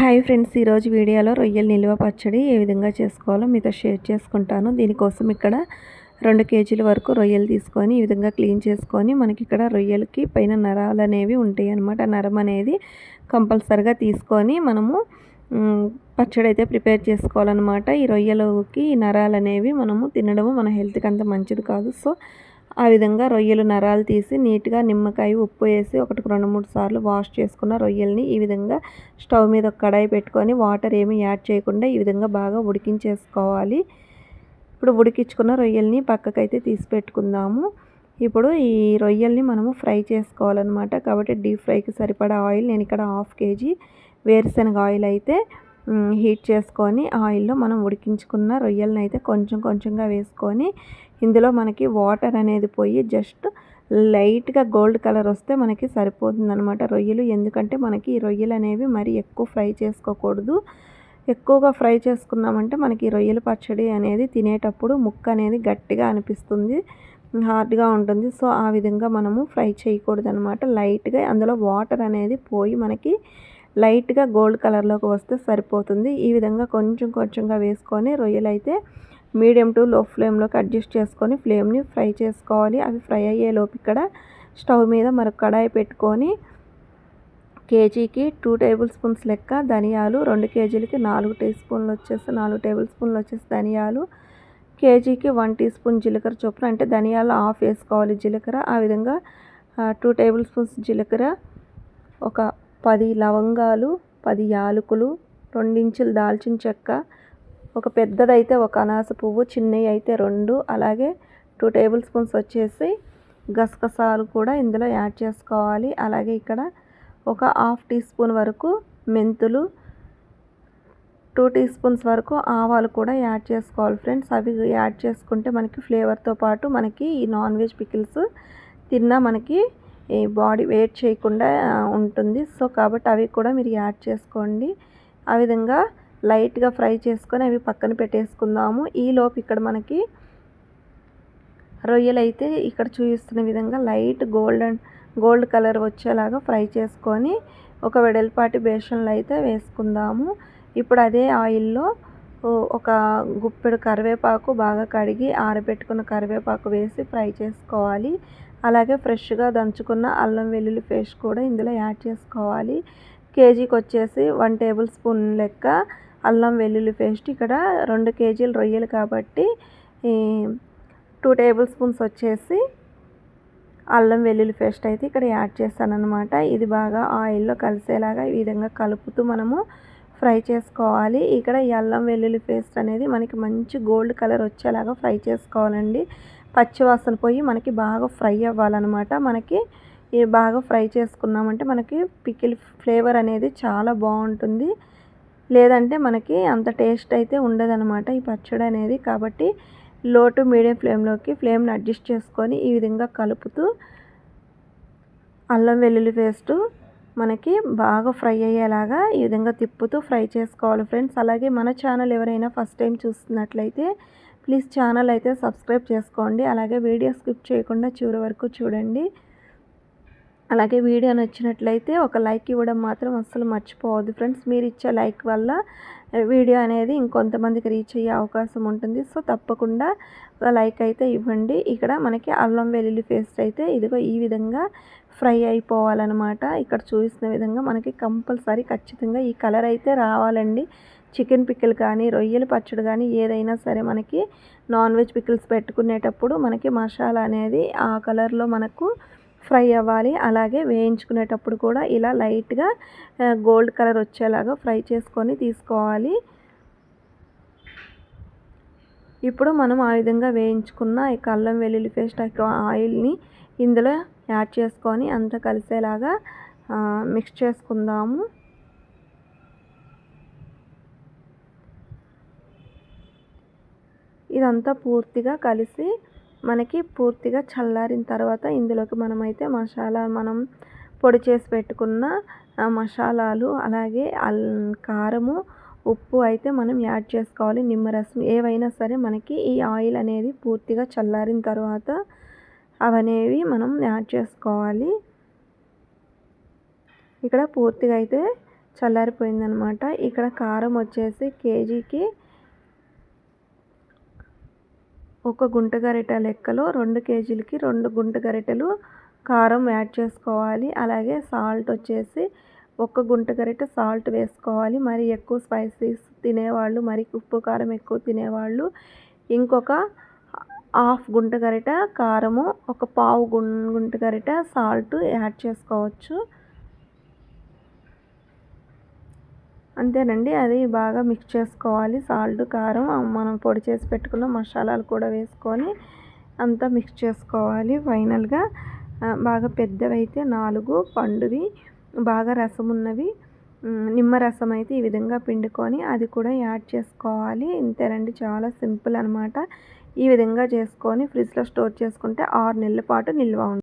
Hi friends ఈరోజు వీడియోలో రొయ్యల నిల్వ పచ్చడి ఏ విధంగా చేసుకోవాలో మీతో షేర్ చేసుకుంటాను. దీనికోసం ఇక్కడ రెండు కేజీల వరకు రొయ్యలు తీసుకొని ఈ విధంగా క్లీన్ చేసుకొని మనకి ఇక్కడ రొయ్యలకి పైన నరాలు అనేవి ఉంటాయి అన్నమాట. నరం అనేది కంపల్సరిగా తీసుకొని మనము పచ్చడి అయితే ప్రిపేర్ చేసుకోవాలన్నమాట. ఈ రొయ్యలకి నరాలు అనేవి మనము తినడము మన హెల్త్కి అంత మంచిది కాదు. సో ఆ విధంగా రొయ్యలు నరాలు తీసి నీట్గా నిమ్మకాయ ఉప్పు వేసి ఒకటికి రెండు మూడు సార్లు వాష్ చేసుకున్న రొయ్యల్ని ఈ విధంగా స్టవ్ మీద ఒక కడాయి పెట్టుకొని వాటర్ ఏమి యాడ్ చేయకుండా ఈ విధంగా బాగా ఉడికించేసుకోవాలి. ఇప్పుడు ఉడికించుకున్న రొయ్యల్ని పక్కకైతే తీసి పెట్టుకుందాము. ఇప్పుడు ఈ రొయ్యల్ని మనము ఫ్రై చేసుకోవాలన్నమాట. కాబట్టి డీప్ ఫ్రైకి సరిపడా ఆయిల్ నేను ఇక్కడ హాఫ్ కేజీ వేరుశనగ ఆయిల్ అయితే హీట్ చేసుకొని ఆయిల్లో మనం ఉడికించుకున్న రొయ్యలను అయితే కొంచెం కొంచెంగా వేసుకొని ఇందులో మనకి వాటర్ అనేది పోయి జస్ట్ లైట్గా గోల్డ్ కలర్ వస్తే మనకి సరిపోతుంది అనమాట రొయ్యలు. ఎందుకంటే మనకి ఈ రొయ్యలు అనేవి మరీ ఎక్కువ ఫ్రై చేసుకోకూడదు. ఎక్కువగా ఫ్రై చేసుకున్నామంటే మనకి రొయ్యల పచ్చడి అనేది తినేటప్పుడు ముక్క అనేది గట్టిగా అనిపిస్తుంది హార్డ్గా ఉంటుంది. సో ఆ విధంగా మనము ఫ్రై చేయకూడదు అనమాట లైట్గా అందులో వాటర్ అనేది పోయి మనకి లైట్గా గోల్డ్ కలర్లోకి వస్తే సరిపోతుంది. ఈ విధంగా కొంచెం కొంచెంగా వేసుకొని రొయ్యలు అయితే మీడియం టు లో ఫ్లేమ్లోకి అడ్జస్ట్ చేసుకొని ఫ్లేమ్ని ఫ్రై చేసుకోవాలి. అవి ఫ్రై అయ్యేలోపు ఇక్కడ స్టవ్ మీద మరొక కడాయి పెట్టుకొని కేజీకి టూ టేబుల్ స్పూన్స్ లెక్క ధనియాలు రెండు కేజీలకి నాలుగు టీ స్పూన్లు వచ్చేసి నాలుగు టేబుల్ స్పూన్లు వచ్చేసి ధనియాలు కేజీకి వన్ టీ స్పూన్ జీలకర్ర చొప్పున అంటే ధనియాలు ఆఫ్ వేసుకోవాలి జీలకర్ర. ఆ విధంగా టూ టేబుల్ స్పూన్స్ జీలకర్ర ఒక పది లవంగాలు పది యాలకులు రెండించులు దాల్చిన చెక్క ఒక పెద్దదైతే ఒక అనాస పువ్వు చిన్నవి అయితే రెండు. అలాగే టూ టేబుల్ స్పూన్స్ వచ్చేసి గసగసాలు కూడా ఇందులో యాడ్ చేసుకోవాలి. అలాగే ఇక్కడ ఒక హాఫ్ టీ స్పూన్ వరకు మెంతులు టూ టీ స్పూన్స్ వరకు ఆవాలు కూడా యాడ్ చేసుకోవాలి ఫ్రెండ్స్. అవి యాడ్ చేసుకుంటే మనకి ఫ్లేవర్తో పాటు మనకి ఈ నాన్ వెజ్ పికిల్స్ తిన్నా మనకి ఈ బాడీ వెయిట్ చేయకుండా ఉంటుంది. సో కాబట్టి అవి కూడా మీరు యాడ్ చేసుకోండి. ఆ విధంగా లైట్గా ఫ్రై చేసుకొని అవి పక్కన పెట్టేసుకుందాము. ఈలోపు ఇక్కడ మనకి రొయ్యలు అయితే ఇక్కడ చూపిస్తున్న విధంగా లైట్ గోల్డెన్ గోల్డ్ కలర్ వచ్చేలాగా ఫ్రై చేసుకొని ఒక వెడల్పాటి బేషన్లు అయితే వేసుకుందాము. ఇప్పుడు అదే ఆయిల్లో ఒక గుప్పెడు కరివేపాకు బాగా కడిగి ఆరబెట్టుకున్న కరివేపాకు వేసి ఫ్రై చేసుకోవాలి. అలాగే ఫ్రెష్గా దంచుకున్న అల్లం వెల్లుల్లి పేస్ట్ కూడా ఇందులో యాడ్ చేసుకోవాలి. కేజీకి వచ్చేసి వన్ టేబుల్ స్పూన్ లెక్క అల్లం వెల్లుల్లి పేస్ట్ ఇక్కడ రెండు కేజీలు రొయ్యలు కాబట్టి టూ టేబుల్ స్పూన్స్ వచ్చేసి అల్లం వెల్లుల్లి పేస్ట్ అయితే ఇక్కడ యాడ్ చేస్తానన్నమాట. ఇది బాగా ఆయిల్లో కలిసేలాగా ఈ విధంగా కలుపుతూ మనము ఫ్రై చేసుకోవాలి. ఇక్కడ ఈ అల్లం వెల్లుల్లి పేస్ట్ అనేది మనకి మంచి గోల్డ్ కలర్ వచ్చేలాగా ఫ్రై చేసుకోవాలండి. పచ్చివాసన పోయి మనకి బాగా ఫ్రై అవ్వాలన్నమాట. మనకి బాగా ఫ్రై చేసుకున్నామంటే మనకి పికిల్ ఫ్లేవర్ అనేది చాలా బాగుంటుంది. లేదంటే మనకి అంత టేస్ట్ అయితే ఉండదనమాట ఈ పచ్చడి అనేది. కాబట్టి లో టు మీడియం ఫ్లేమ్లోకి ఫ్లేమ్ని అడ్జస్ట్ చేసుకొని ఈ విధంగా కలుపుతూ అల్లం వెల్లుల్లి పేస్టు మనకి బాగా ఫ్రై అయ్యేలాగా ఈ విధంగా తిప్పుతూ ఫ్రై చేసుకోవాలి ఫ్రెండ్స్. అలాగే మన ఛానల్ ఎవరైనా ఫస్ట్ టైం చూస్తున్నట్లయితే ప్లీజ్ ఛానల్ అయితే సబ్స్క్రైబ్ చేసుకోండి. అలాగే వీడియో స్కిప్ చేయకుండా చివరి వరకు చూడండి. అలాగే వీడియో నచ్చినట్లయితే ఒక లైక్ ఇవ్వడం మాత్రం అస్సలు మర్చిపోవద్దు. ఫ్రెండ్స్ మీరు ఇచ్చే లైక్ వల్ల వీడియో అనేది ఇంకొంతమందికి రీచ్ అయ్యే అవకాశం ఉంటుంది. సో తప్పకుండా లైక్ అయితే ఇవ్వండి. ఇక్కడ మనకి అల్లం వెల్లుల్లి పేస్ట్ అయితే ఇదిగో ఈ విధంగా ఫ్రై అయిపోవాలన్నమాట. ఇక్కడ చూసిన విధంగా మనకి కంపల్సరీ ఖచ్చితంగా ఈ కలర్ అయితే రావాలండి. చికెన్ పిక్కిల్ కానీ రొయ్యల పచ్చడి కానీ ఏదైనా సరే మనకి నాన్ వెజ్ పికిల్స్ పెట్టుకునేటప్పుడు మనకి మసాలా అనేది ఆ కలర్లో మనకు ఫ్రై అవ్వాలి. అలాగే వేయించుకునేటప్పుడు కూడా ఇలా లైట్గా గోల్డ్ కలర్ వచ్చేలాగా ఫ్రై చేసుకొని తీసుకోవాలి. ఇప్పుడు మనం ఆ విధంగా వేయించుకున్న ఈ కల్లం వెల్లుల్లి పేస్ట్ ఆయిల్ని ఇందులో యాడ్ చేసుకొని అంతా కలిసేలాగా మిక్స్ చేసుకుందాము. ఇదంతా పూర్తిగా కలిసి మనకి పూర్తిగా చల్లారిన తర్వాత ఇందులోకి మనమైతే మసాలా మనం పొడి చేసి పెట్టుకున్న మసాలాలు అలాగే అల్ కారము ఉప్పు అయితే మనం యాడ్ చేసుకోవాలి. నిమ్మరసం ఏవైనా సరే మనకి ఈ ఆయిల్ అనేది పూర్తిగా చల్లారిన తర్వాత అవనేవి మనం యాడ్ చేసుకోవాలి. ఇక్కడ పూర్తిగా అయితే చల్లారిపోయిందనమాట. ఇక్కడ కారం వచ్చేసి కేజీకి ఒక గుంట గరిట లెక్కలో రెండు కేజీలకి రెండు గుంట గరిటెలు కారం యాడ్ చేసుకోవాలి. అలాగే సాల్ట్ వచ్చేసి ఒక గుంట గరిట సాల్ట్ వేసుకోవాలి. మరి ఎక్కువ స్పైసీస్ తినేవాళ్ళు మరి ఉప్పు కారం ఎక్కువ తినేవాళ్ళు ఇంకొక హాఫ్ గుంట గరిట కారము ఒక పావు గుంట గరిట సాల్ట్ యాడ్ చేసుకోవచ్చు. అంతేనండి. అది బాగా మిక్స్ చేసుకోవాలి. సాల్ట్ కారం మనం పొడి చేసి పెట్టుకున్న మసాలాలు కూడా వేసుకొని అంతా మిక్స్ చేసుకోవాలి. ఫైనల్గా బాగా పెద్దవి అయితే నాలుగు పండువి బాగా రసం ఉన్నవి నిమ్మరసం అయితే ఈ విధంగా పిండుకొని అది కూడా యాడ్ చేసుకోవాలి. ఇంతేనండి. చాలా సింపుల్ అనమాట ఈ విధంగా చేసుకొని ఫ్రిడ్జ్లో స్టోర్ చేసుకుంటే ఆరు నెలల పాటు నిల్వ ఉంటుంది